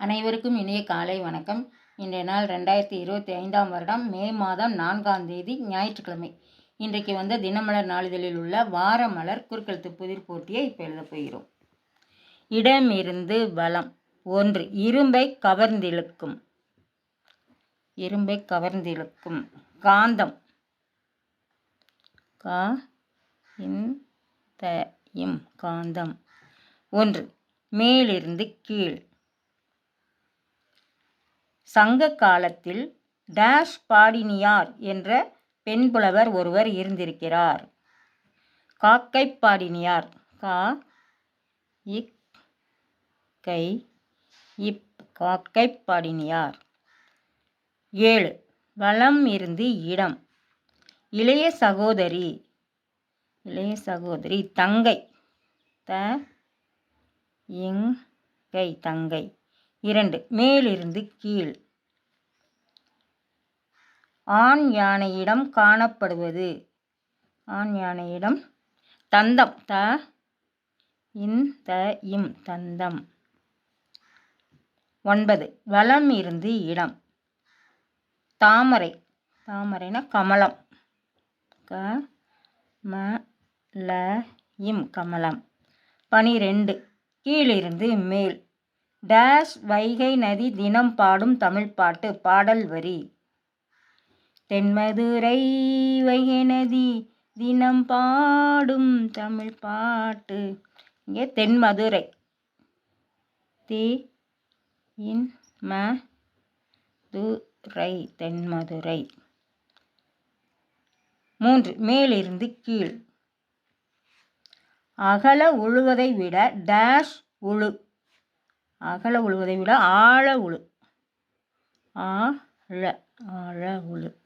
அனைவருக்கும் இனிய காலை வணக்கம். இன்றைய நாள் ரெண்டாயிரத்தி இருபத்தி ஐந்தாம் வருடம் மே மாதம் நான்காம் தேதி ஞாயிற்றுக்கிழமை. இன்றைக்கு வந்த தினமலர் நாளிதழில் உள்ள வாரமலர் குறுக்கெழுத்து புதிர் போட்டியை இப்போ எழுதப் போகிறோம். இடமிருந்து பலம் ஒன்று இரும்பை கவர்ந்திழுக்கும். இரும்பை கவர்ந்திழுக்கும். காந்தம். கா இந்த த இம் காந்தம். ஒன்று மேலிருந்து கீழ். சங்க காலத்தில் டேஷ் பாடினியார் என்ற பெண் புலவர் ஒருவர் இருந்திருக்கிறார். காக்கை பாடினியார். கா இக் கை இப் காக்கை பாடினியார். ஏழு வலம் இருந்து இடம். இளைய சகோதரி இளைய சகோதரி தங்கை. த இங் கை தங்கை. இரண்டு. மேலிருந்து கீழ். ஆண் யானையிடம் காணப்படுவது. ஆண் யானையிடம். தந்தம். த இந்த இம். தந்தம். ஒன்பது. வளம் இருந்து இடம். தாமரை. தாமரைனா கமலம். க ம ல இம். கமலம். பனிரெண்டு. கீழிருந்து மேல். டேஷ் வைகை நதி தினம் பாடும் தமிழ் பாட்டு பாடல் வரி. தென்மதுரை வைகை நதி தினம் பாடும் தமிழ் பாட்டு. இங்கே தென்மதுரை. தி இன் ம துரை தென்மதுரை. மூன்று மேலிருந்து கீழ். அகல உழுவதை விட டேஷ் உழு அகல உழுவதை விட ஆழ உழு. ஆழ ஆழ உழு.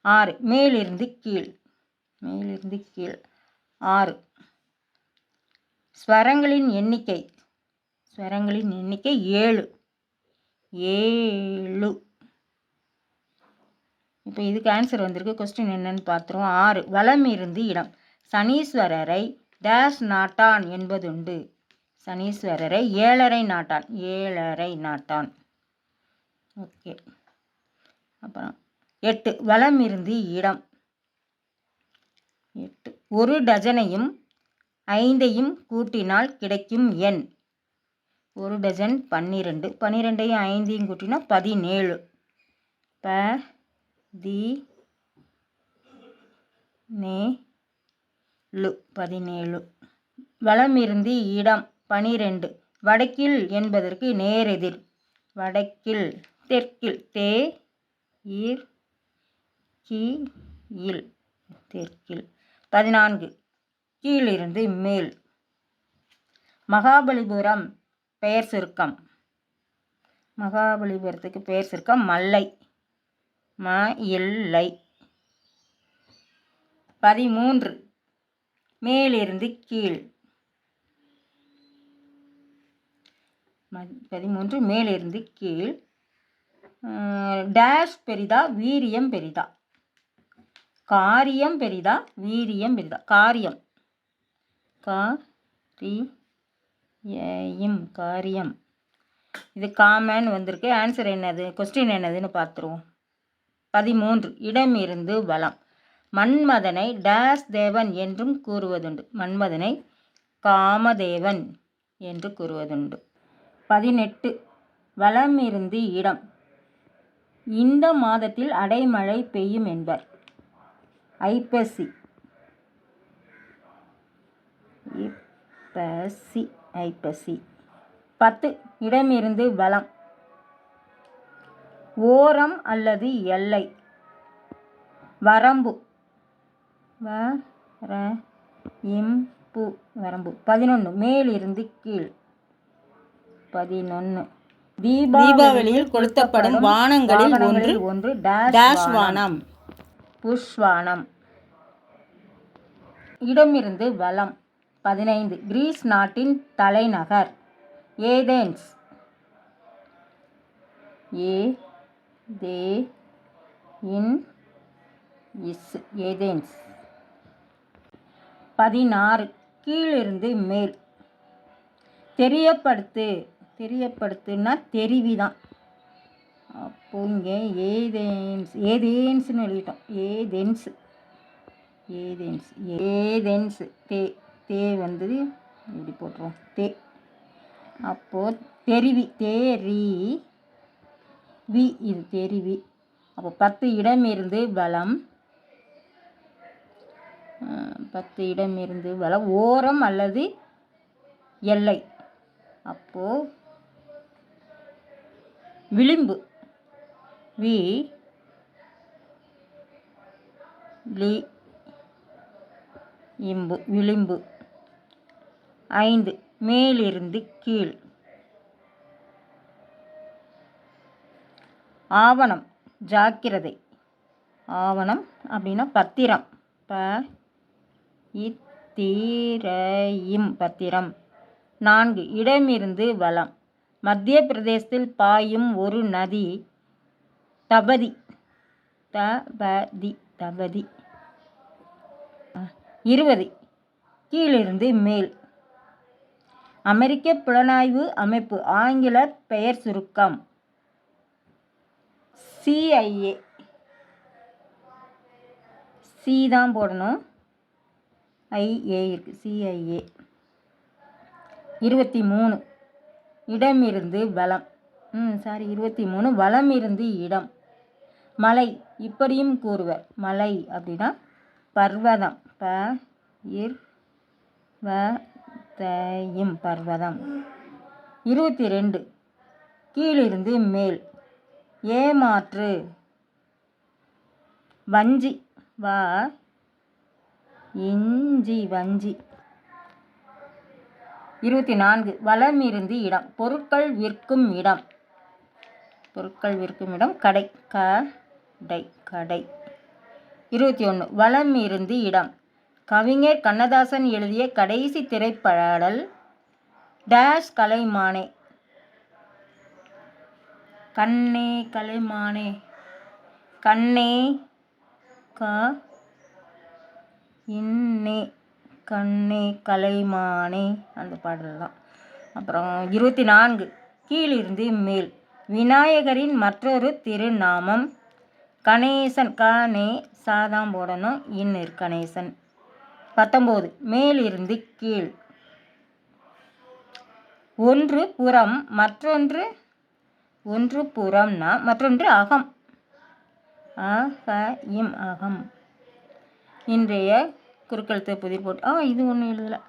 ஆறு மேலிருந்து கீழ். மேலிருந்து கீழ். ஆறு. ஸ்வரங்களின் எண்ணிக்கை. ஸ்வரங்களின் எண்ணிக்கை ஏழு. ஏழு. இப்போ இதுக்கு ஆன்சர் வந்திருக்கு. கொஸ்டின் என்னன்னு பார்த்துருவோம். ஆறு வலம் இருந்து இடம். சனீஸ்வரரை டேஷ் நாட்டான் என்பதுண்டு. சனீஸ்வரரை ஏழரை நாட்டான். ஏழரை நாட்டான். ஓகே. அப்புறம் எட்டு வளம் இருந்து இடம். எட்டு ஒரு டஜனையும் ஐந்தையும் கூட்டினால் கிடைக்கும் எண். ஒரு டஜன் பன்னிரெண்டு. பன்னிரெண்டையும் ஐந்தையும் கூட்டினா பதினேழு. ப தி நே லு பதினேழு. வலம் இருந்து இடம். பனிரெண்டு. வடக்கில் என்பதற்கு நேரெதிர். வடக்கில் தெற்கில் தே ஈர் கி இல் தெற்கில். பதினான்கு. கீழிருந்து மேல். மகாபலிபுரம் பெயர் சுருக்கம். மகாபலிபுரத்துக்கு பெயர் சுருக்கம் மல்லை. ம இல்லை பதிமூன்று. மேலிருந்து கீழ். பதிமூன்று மேலிருந்து கீழ். டேஷ் பெரிதா வீரியம் பெரிதா. காரியம் பெரிதா வீரியம் பெரிதா. காரியம். காரியம் காரியம். இது காமன் வந்திருக்கு. ஆன்சர் என்னது? கொஸ்டின் என்னதுன்னு பார்த்துருவோம். பதிமூன்று இடமிருந்து வளம் மன்மதனை டேஸ் தேவன் என்றும் கூறுவதுண்டு. மன்மதனை காமதேவன் என்று கூறுவதுண்டு. பதினெட்டு. வளமிருந்து இடம். இந்த மாதத்தில் அடைமழை பெய்யும் என்பர். ஐப்பசி. ஐப்பசி ஐப்பசி. பத்து. இடமிருந்து வளம். ஓரம் அல்லது எல்லை. வரம்பு. வ ர இம்பு வரம்பு. பதினொன்று மேலிருந்து கீழ். பதினொன்று தீபாவளியில் கொளுத்தப்படும் வானங்களில் ஒன்று ஒன்று டேஷ் வானம். புஷ்வானம். இடமிருந்து வலம். பதினைந்து. கிரீஸ் நாட்டின் தலைநகர். ஏதேன்ஸ். ஏ தே இன் இஸ். ஏதேன்ஸ். பதினாறு. கீழிருந்து மேல். தெரியப்படுத்து. தெரியப்படுத்துன்னா தெரிவி தான் அப்போ இங்கே ஏதேன்ஸ் ஏதேன்ஸ்னு எழுதிட்டோம். ஏதென்ஸ் ஏதென்ஸ் ஏதென்ஸ் தே தே வந்து இப்படி போட்டுருவோம். தே. அப்போது தெரிவி தேரி வி இது தெரிவி. அப்போ பத்து இடம் இருந்து பலம் பத்து இடம் இருந்து பலம் ஓரம் அல்லது எல்லை. அப்போது விளிம்பு. வி லி இம்பு விளிம்பு. ஐந்து மேலிருந்து கீழ். ஆவணம் ஜாக்கிரதை. ஆவணம் அப்படின்னா பத்திரம். ப இத்தீரையும் பத்திரம். நான்கு இடமிருந்து வளம். மத்திய பிரதேசத்தில் பாயும் ஒரு நதி தபதி தபதி தபதி. இருபது. கீழிருந்து மேல். அமெரிக்க புலனாய்வு அமைப்பு ஆங்கில பெயர் சுருக்கம். சிஐஏ சி தான் போடணும். ஐஏ இருக்குது சிஐஏ இருபத்தி மூணு. இடம் இருந்து வளம். ம் சாரி இருபத்தி மூணு வளம் இருந்து இடம். மலை இப்படியும் கூறுவர். மலை அப்படின்னா பர்வதம். ப இர் வ தயும் பர்வதம். இருபத்தி ரெண்டு கீழிருந்து மேல். ஏமாற்று. வஞ்சி வா இஞ்சி வஞ்சி. இருபத்தி நான்கு. வளம் இருந்து இடம். பொருட்கள் விற்கும் இடம். பொருட்கள் விற்கும் இடம். கடை. கடை கடை. இருபத்தி ஒன்று. வளம் இருந்து இடம். கவிஞர் கண்ணதாசன் எழுதிய கடைசி திரைப்படல் டேஷ் கலைமானே. கண்ணே கலைமானே. கண்ணே க இன்னே. கண்ணே கலைமானே அந்த பாடல் தான் அப்புறம் இருபத்தி நான்கு கீழிருந்து மேல். விநாயகரின் மற்றொரு திருநாமம் கணேசன் கணே சாதாம் போடணும் இன்னர் கணேசன். பத்தொம்போது மேலிருந்து கீழ். ஒன்று புறம் மற்றொன்று ஒன்று புறம்னா மற்றொன்று அகம். அக இம் அகம். இன்றைய குறுக்கெழுத்து புதிர் போட்டு ஆ இது ஒன்றும் எழுதலை.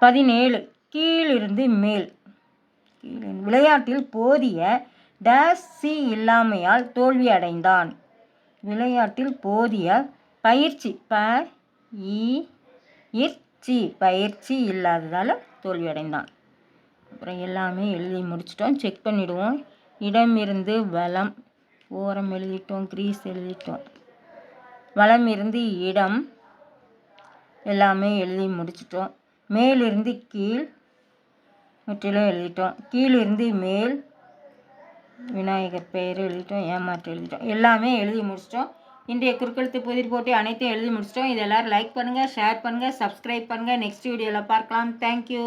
பதினேழு கீழிருந்து மேல். விளையாட்டில் போதிய டேஸ் சி இல்லாமையால் தோல்வி அடைந்தான். விளையாட்டில் போதிய பயிற்சி ப இர்ச்சி பயிற்சி இல்லாததால் தோல்வி அடைந்தான். அப்புறம் எல்லாமே எழுதி முடிச்சிட்டோம். செக் பண்ணிவிடுவோம் இடம் இருந்து வளம் ஓரம் எழுதிட்டோம் க்ரீஸ் எழுதிட்டோம். வளம் இருந்து இடம். எல்லாமே எழுதி முடிச்சிட்டோம். மேலிருந்து கீழ் முற்றிலும் எழுதிட்டோம். கீழிருந்து மேல் விநாயகர் பெயர் எழுதிட்டோம். ஏமாற்று எழுதிட்டோம். எல்லாமே எழுதி முடிச்சிட்டோம். இன்றைய குறுக்கெழுத்து புதிர் போட்டி அனைத்தையும் எழுதி முடிச்சிட்டோம். இது எல்லோரும் லைக் பண்ணுங்கள் ஷேர் பண்ணுங்கள் சப்ஸ்கிரைப் பண்ணுங்கள் நெக்ஸ்ட் வீடியோவில் பார்க்கலாம். தேங்க்யூ